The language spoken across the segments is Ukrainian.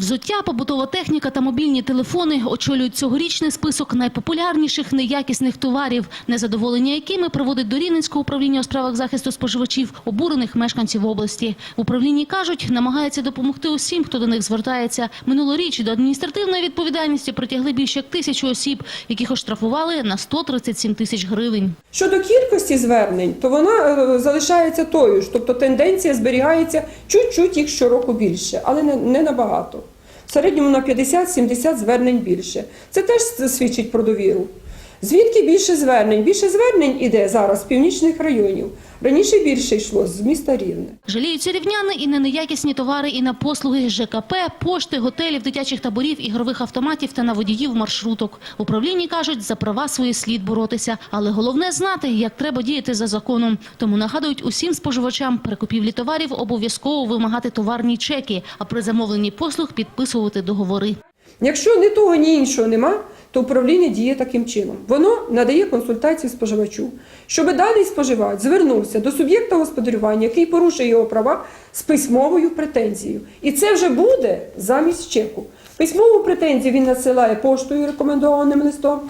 Взуття, побутова техніка та мобільні телефони очолюють цьогорічний список найпопулярніших неякісних товарів, незадоволення якими приводить до Рівненського управління у справах захисту споживачів обурених мешканців області. В управлінні кажуть, намагаються допомогти усім, хто до них звертається. Минулоріч до адміністративної відповідальності притягли більше як тисячу осіб, яких оштрафували на 137 тисяч гривень. Щодо кількості звернень, то вона е, залишається тою ж, тобто тенденція зберігається чуть-чуть їх щороку більше, але не набагато. Середньому на 50-70 звернень більше. Це теж свідчить про довіру. Звідки більше звернень? Більше звернень іде зараз з північних районів. Раніше більше йшло з міста Рівне. Жаліються рівняни і на неякісні товари, і на послуги ЖКП, пошти, готелів, дитячих таборів, ігрових автоматів та на водіїв маршруток. Управлінні кажуть, за права свої слід боротися. Але головне знати, як треба діяти за законом. Тому нагадують усім споживачам при купівлі товарів обов'язково вимагати товарні чеки, а при замовленні послуг підписувати договори. Якщо ні того, ні іншого нема, то управління діє таким чином. Воно надає консультацію споживачу, щоб даний споживач звернувся до суб'єкта господарювання, який порушує його права з письмовою претензією. І це вже буде замість чеку. Письмову претензію він надсилає поштою рекомендованим листом.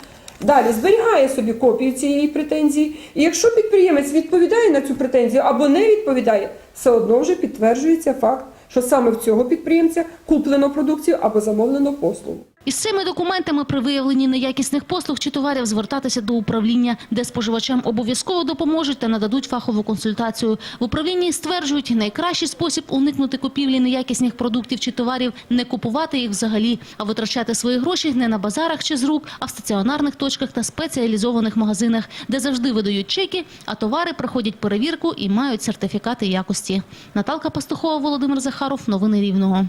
Далі зберігає собі копію цієї претензії, і якщо підприємець відповідає на цю претензію або не відповідає, все одно вже підтверджується факт, що саме в цього підприємця куплено продукцію або замовлено послугу. Із цими документами при виявленні неякісних послуг чи товарів звертатися до управління, де споживачам обов'язково допоможуть та нададуть фахову консультацію. В управлінні стверджують, найкращий спосіб уникнути купівлі неякісних продуктів чи товарів – не купувати їх взагалі, а витрачати свої гроші не на базарах чи з рук, а в стаціонарних точках та спеціалізованих магазинах, де завжди видають чеки, а товари проходять перевірку і мають сертифікати якості. Наталка Пастухова, Володимир Захаров. Новини Рівного.